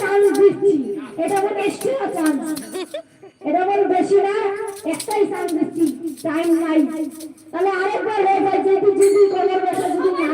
Chance দিচ্ছি। এটা বলে এক্সট্রা চান্স। এটা বল বেশি না, একটাই চান্স দিচ্ছি টাইম নাই। তাহলে আরেকবার হয়ে যেহেতু যদি কোমর বসে যদি না